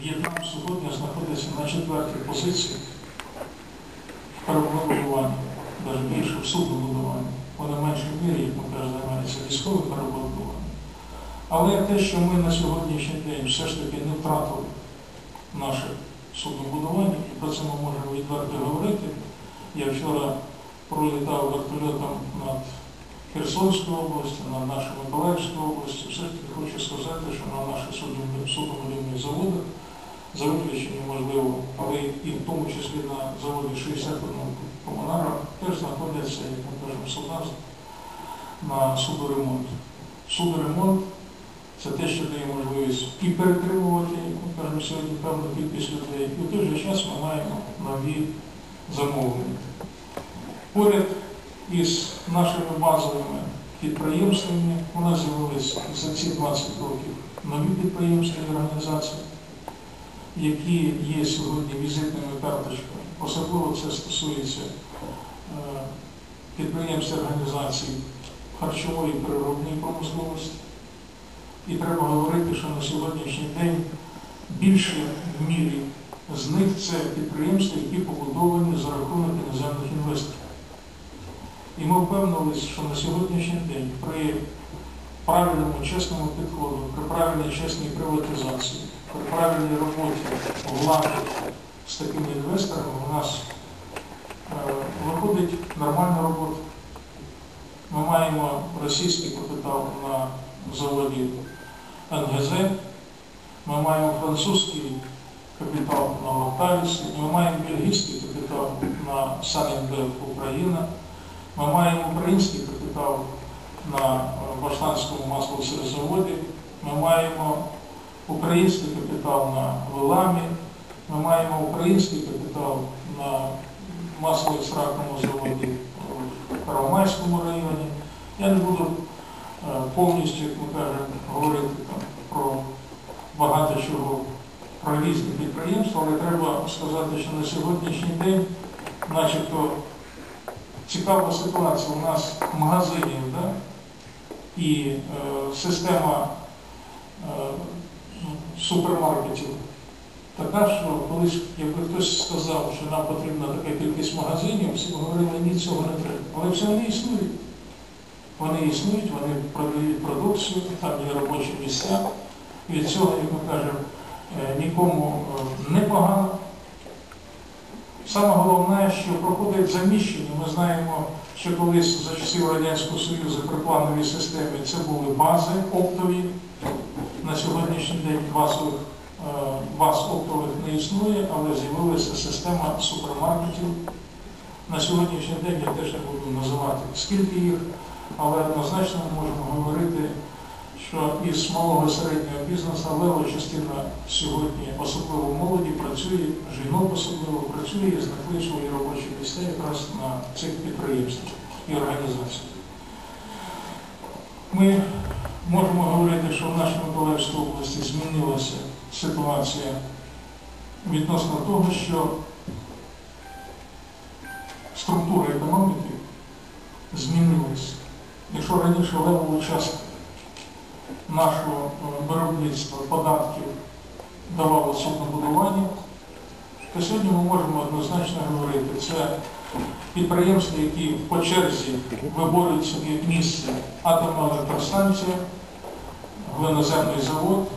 В'єтнам сьогодні знаходиться на четвертій позиції в перебудуванні, навіть більше в суднобудуванні. Вони менше в мірі, як ми кажемо, займаються військовим перебудуванням. Але те, що ми на сьогоднішній день все ж таки не втратили наше суднобудування, і про це ми можемо відверто говорити. Я вчора пролітав вертольотом над Херсонською областю, над нашою Миколаївською областю. Все ж таки хочу сказати, що на наших суднобудівних заводах, за виключенням можливо, але і в тому числі на заводі 61 комунара, теж знаходяться, як ми кажемо, суда на судоремонт. Судоремонт це те, що дає можливість і перетримувати, як ми кажемо сьогодні, певну кількість людей, і в той же час ми маємо нові замовлення. Поряд із нашими базовими підприємствами у нас з'явилися за ці 20 років нові підприємства і організації, які є сьогодні візитними карточками. Особливо це стосується е, підприємств організацій харчової і переробної промисловості. І треба говорити, що на сьогоднішній день більше в мірі з них це підприємства, які побудовані за рахунок іноземних інвесторів. І ми впевнилися, що на сьогоднішній день при правильному чесному підходу, при правильній чесній приватизації, при правильній роботі влади з такими інвесторами у нас е, виходить нормальна робота. Ми маємо російський капітал на заводі НГЗ, ми маємо французький капітал на Лактавісі, ми маємо бельгійський капітал на Санінберг Україна, ми маємо український капітал на Баштанському маслосерезаводі, ми маємо український капітал на Виламі, ми маємо український капітал на маслоекстрактному заводі в Первомайському районі. Я не буду е, повністю, як ми кажемо, говорити там, про багато чого, про різні підприємства, але треба сказати, що на сьогоднішній день, начебто, цікава ситуація у нас магазинів, да? і е, система е, супермаркетів така, що колись, якби хтось сказав, що нам потрібна така кількість магазинів, всі говорили, ні, цього не треба. Але все вони існують. Вони існують, вони продають продукцію, там є робочі місця. Від цього, як ми кажемо, е, нікому е, не погано. Саме головне, що проходить заміщення. Ми знаємо, що колись за часів Радянського Союзу при плановій системі це були бази оптові. На сьогоднішній день базових, е, баз оптових не існує, але з'явилася система супермаркетів. На сьогоднішній день я теж не буду називати скільки їх, але однозначно можемо говорити, що із малого середнього бізнесу лева частина сьогодні, особливо молоді, працює, жінок особливо працює і знайшли свої робочі місця якраз на цих підприємствах і організаціях. Ми можемо говорити, що в нашій Миколаївській області змінилася ситуація відносно того, що структура економіки змінилась. Якщо раніше левову частку нашого виробництва податків давало суднобудування, то сьогодні ми можемо однозначно говорити, це підприємства, які по черзі виборюють собі місце атомна електростанція, глиноземний завод,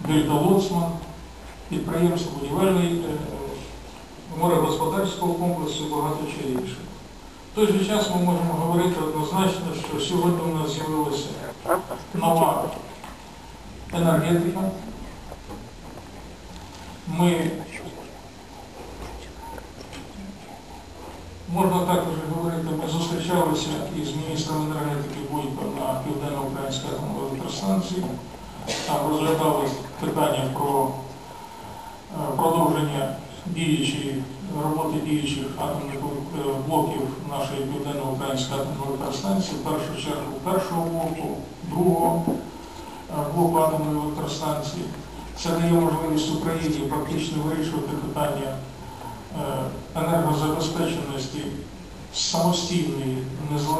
Дельта Лоцман, підприємство будівельної е, морегосподарського комплексу і багато чого іншого. В той же час ми можемо говорити однозначно, що сьогодні у нас з'явилася нова енергетика. Ми можна також говорити, ми зустрічалися із міністром енергетики Бойко на Південно-Українській електростанції. Там розглядалось питання про е, продовження діючої роботи діючих атомних е, блоків нашої південно-української атомної електростанції, в першу чергу першого блоку, другого е, блоку атомної електростанції. Це дає можливість Україні практично вирішувати питання енергозабезпеченості самостійної, що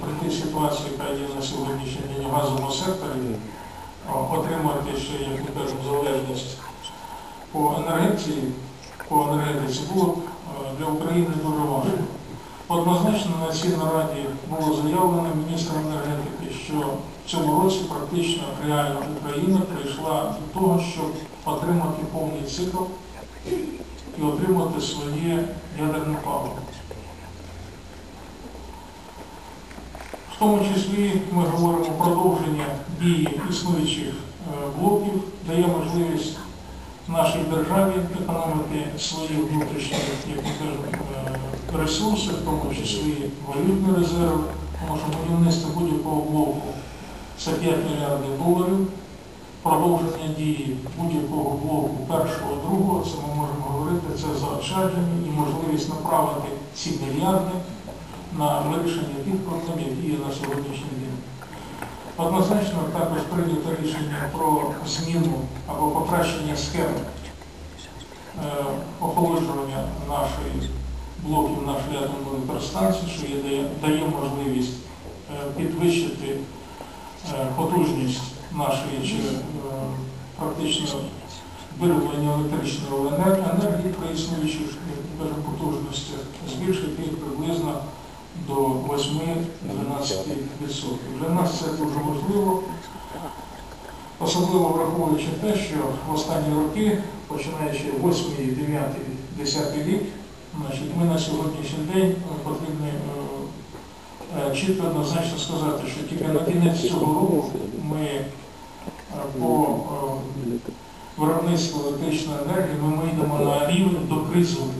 при тій ситуації, яка є на сьогоднішній день у газовому секторі, отримати ще, як ми кажемо, залежність по енергетиці, по енергетиці було е, для України дуже важко. Однозначно на цій нараді було заявлено міністром енергетики, що в цьому році практично реально Україна прийшла до того, щоб отримати повний цикл і отримати своє ядерне паливо. В тому числі ми говоримо про продовження дії існуючих е, блоків, дає можливість нашій державі економити свої внутрішні, е, ресурси, в тому числі валютні резерви, тому що будівництво будь-якого блоку це 5 мільярдів доларів. Продовження дії будь-якого блоку першого, другого, це ми можемо говорити, це заощадження і можливість направити ці мільярди на вирішення тих проблем, які є на сьогоднішній день. Однозначно також прийнято рішення про зміну або покращення схем е, охолоджування нашої блоків нашої атомної електростанції, що дає, можливість е, підвищити е, потужність нашої чи практично вироблення електричної енергії при існуючих потужностях, збільшити їх приблизно до 8-12%. Для нас це дуже важливо, особливо враховуючи те, що в останні роки, починаючи 8, 9, 10 рік, значить, ми на сьогоднішній день е, потрібно е, е, чітко однозначно сказати, що тільки на кінець цього року ми по виробництву електричної енергії ми вийдемо на рівень до кризовий.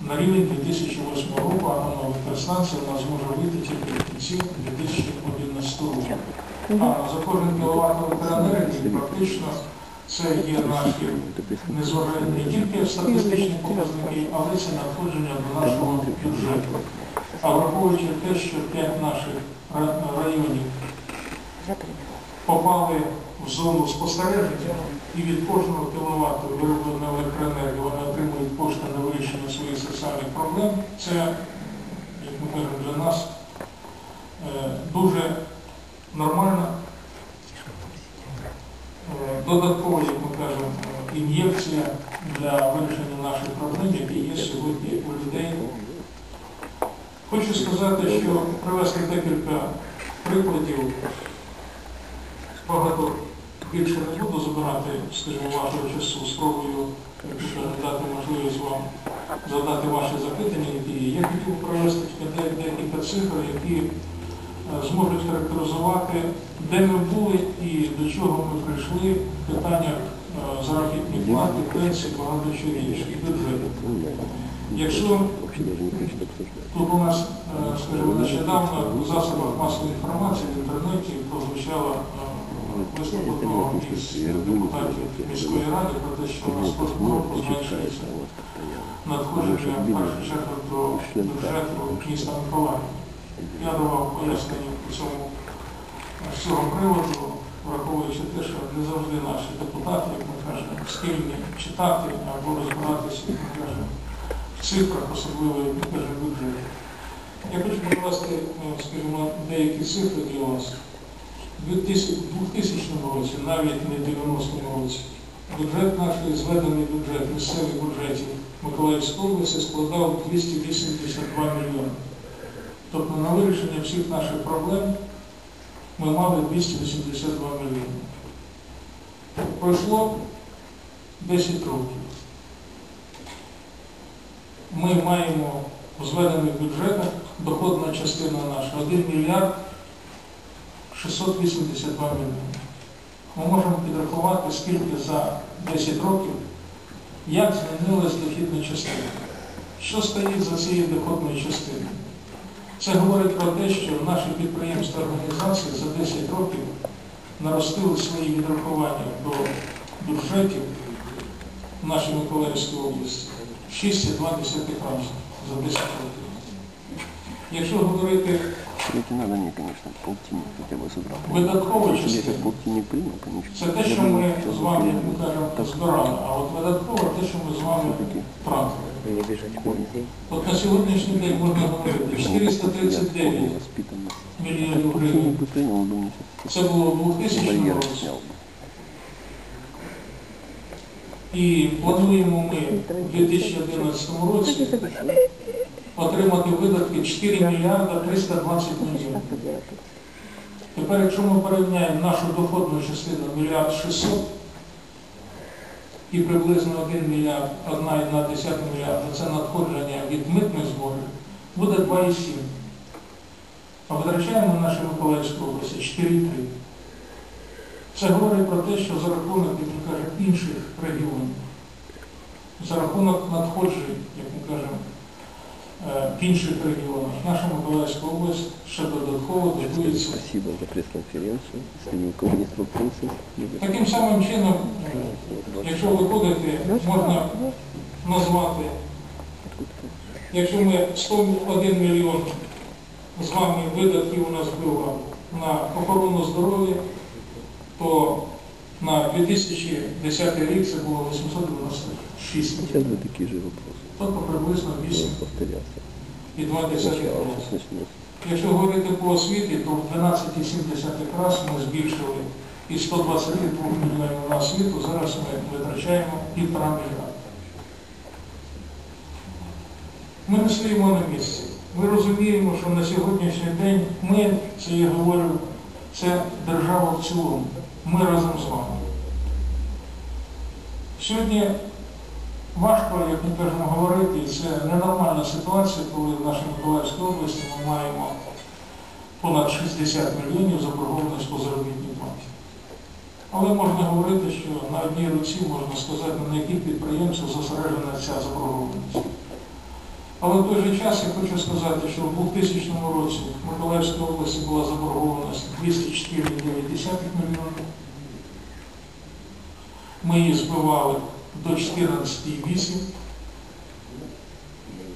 На рівень 2008 року атомна електростанція у нас зможе вийти тільки в кінці 2011 року. А за кожен кіловат електроенергії практично це є наші незважаючи не тільки статистичні показники, але це надходження до нашого бюджету. А враховуючи те, що 5 наших районів попали зону спостереження і від кожного кіловату виробленої електроенергії вони отримують кошти на вирішення своїх соціальних проблем, це, як ми кажемо, для нас е, дуже нормальна, е, додаткова, як ми кажемо, ін'єкція для вирішення наших проблем, які є сьогодні у людей. Хочу сказати, що привести декілька прикладів багато більше не буду забирати, скажімо, вашого часу. Спробую дати можливість вам задати ваші запитання, які є. Я хотів провести декілька цифр, які е, зможуть характеризувати, де ми були і до чого ми прийшли в питаннях е, заробітної плати, пенсії, багато чого іншого, і бюджету. Якщо Тут у нас, е, скажімо, нещодавно у засобах масової інформації в інтернеті прозвучала е, виступ одного із депутатів міської ради про те, що у нас кожного року зменшується надходження в першу чергу до бюджету міста Миколаїв. Я давав пояснення по цьому цього приводу, враховуючи те, що не завжди наші депутати, як ми кажемо, схильні читати або розбиратися, як ми кажемо, в цифрах, особливо як ми кажемо, бюджеті. Я хочу привести, скажімо, деякі цифри для вас. У 2000 році, навіть не в 90-му році, бюджет наш, зведений бюджет місцевих бюджетів Миколаївської області складав 282 мільйони. Тобто на вирішення всіх наших проблем ми мали 282 мільйони. Пройшло 10 років. Ми маємо у зведених бюджетах доходна частина наша 1 мільярд 682 мільйони. Ми можемо підрахувати, скільки за 10 років, як змінилась дохідна частина. Що стоїть за цією доходною частиною? Це говорить про те, що наші підприємства організації за 10 років наростили свої відрахування до бюджетів в нашій Миколаївській області 6,2 разів за 10 років. Якщо говорити Если надо мне, конечно, полтинник хотя бы с утра. Видатково Я как полтинник прийму, конечно. Це те, що ми з вами ми кажемо збирали, а от видатково те, що ми з вами тратили. Мені біжать корні. От на сьогоднішній день можна говорити 439 мільйонів гривень. Це було в 2000 році. І плануємо ми в 2011 році отримати видатки 4 мільярда 320 мільйонів. Тепер, якщо ми порівняємо нашу доходну частину мільярд 600 і приблизно 1 мільярд, 1,1 мільярда це надходження від митних зборів, буде 2,7. А витрачаємо на нашу Миколаївську області 4,3. Це говорить про те, що за рахунок, як ми кажемо, інших регіонів, за рахунок надходжень, як ми кажемо, в інших регіонах, наша Миколаївська область ще додатково дотується. Спасибо за мы Таким самим чином, е, якщо виходити, можна назвати, якщо ми 101 мільйон з вами видатків у нас було на охорону здоров'я, то на 2010 рік це було 896 Сейчас мільйонів. будут же вопросы. Тобто приблизно Будут 8 повторяться. і 2 Сначала року. сейчас начнется. Якщо говорити по освіті, то в 12,7 раз ми збільшили із 122 мільйонів на освіту, зараз ми витрачаємо півтора мільярда. Ми не стоїмо на місці. Ми розуміємо, що на сьогоднішній день ми, це я говорю, це держава в цілому. Ми разом з вами. Сьогодні важко, як ми кажемо, говорити, і це ненормальна ситуація, коли в нашій Миколаївській області ми маємо понад 60 мільйонів заборгованості по заробітній платі. Але можна говорити, що на одній руці можна сказати, на яких підприємствах зосереджена ця заборгованість. Але в той же час я хочу сказати, що в 2000 році в Миколаївській області була заборгованість 204,9 мільйонів. Ми її збивали до 14,8.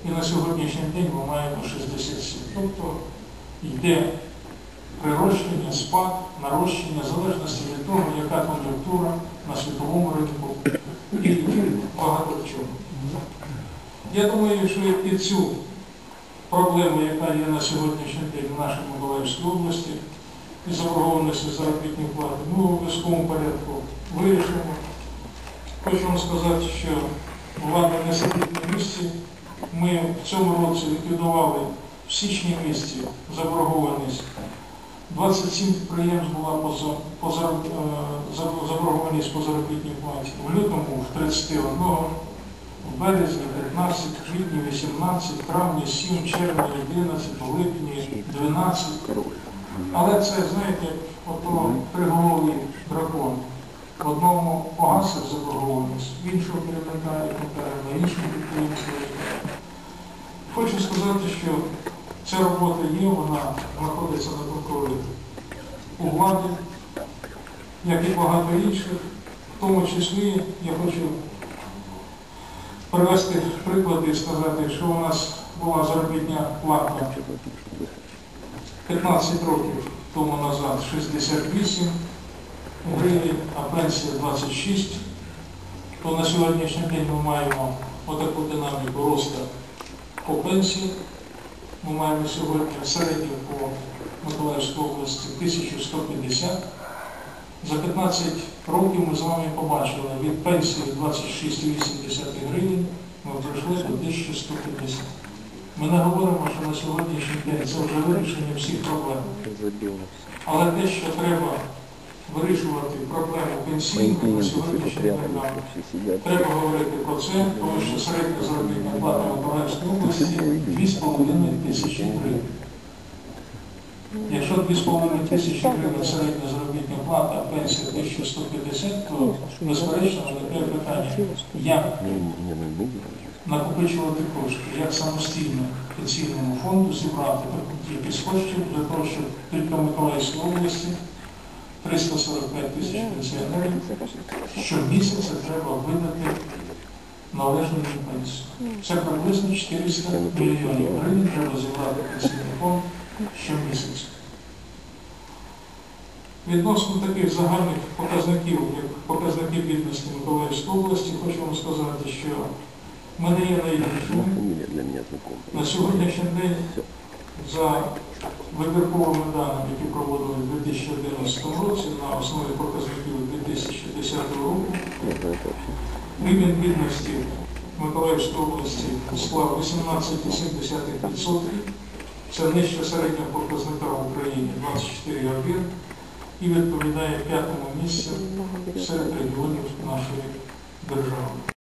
І на сьогоднішній день ми маємо 67. Тобто йде прирощення, спад, нарощення, в залежності від того, яка кон'юнктура на світовому ринку і багато чому. Я думаю, що і цю проблему, яка є на сьогоднішній день в нашій Миколаївській області, і заборгованості заробітних плат, ми в обов'язковому порядку вирішимо. Хочу вам сказати, що влада не сидить на місці. Ми в цьому році ліквідували в січні місяці заборгованість. 27 підприємств була по, за- по зароб- е, заборгованість по заробітній платі. В лютому в 31, в березні 15, в квітні 18, в травні 7, червні 11, липні 12. Але це, знаєте, ото триголовий дракон. В одному погасив заборгованість, в іншого керівника, як на іншому підприємстві. Хочу сказати, що ця робота є, вона знаходиться на контролі у владі, як і багато інших. В тому числі я хочу привести приклади і сказати, що у нас була заробітня плата 15 років тому назад 68 гривень, а пенсія 26, то на сьогоднішній день ми маємо отаку динаміку росту по пенсії. Ми маємо сьогодні середню по Миколаївській області 1150. За 15 років ми з вами побачили від пенсії 26,8 гривень ми прийшли до 1150. Ми не говоримо, що на сьогоднішній день це вже вирішення всіх проблем. Але те, що треба вирішувати проблему Мои пенсійну на сьогоднішній день, треба говорити про це, тому що середня заробітна плата в Миколаївській області 2,5 тисячі гривень. Якщо 2,5 тисячі гривень середня заробітна плата, а пенсія 1150, то безперечно виникає питання, як накопичувати кошти, як самостійно пенсійному фонду зібрати кількість коштів для того, щоб тільки Миколаївській області 345 тисяч пенсіонерів щомісяця треба видати належну пенсію. Це приблизно 400 мільйонів гривень треба зібрати пенсійний фонд щомісяця. Відносно таких загальних показників, як показники бідності Миколаївської області, хочу вам сказати, що ми не є знакома. На сьогоднішній день за вибірковими даними, які проводили в 2011 році на основі показників 2010 року. Рівень бідності в Миколаївській області склав 18,7%. Це нижче середнього показника в Україні 24,1 і відповідає п'ятому місцю серед регіонів нашої держави.